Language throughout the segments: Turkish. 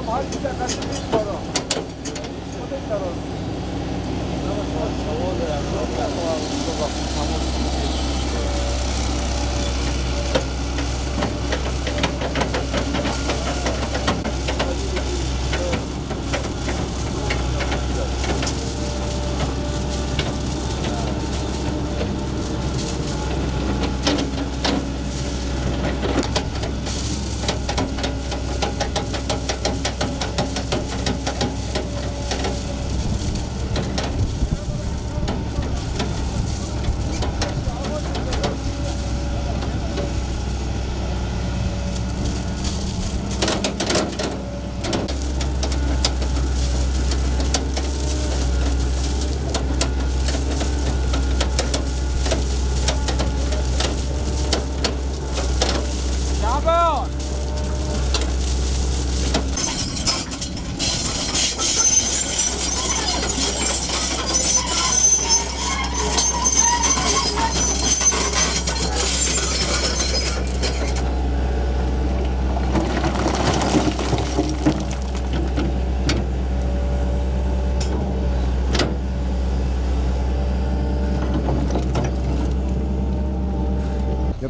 Thank you.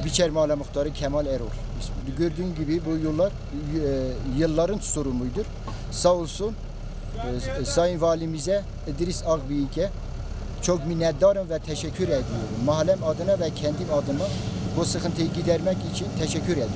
Biçer Mahalle Muhtarı Kemal Erol. Gördüğün gibi bu yollar e, yılların sorumludur. Sağ olsun e, Sayın Valimize İdris Akbiyik'e çok minnettarım ve teşekkür ediyorum. Mahallem adına ve kendim adıma bu sıkıntıyı gidermek için teşekkür ediyorum.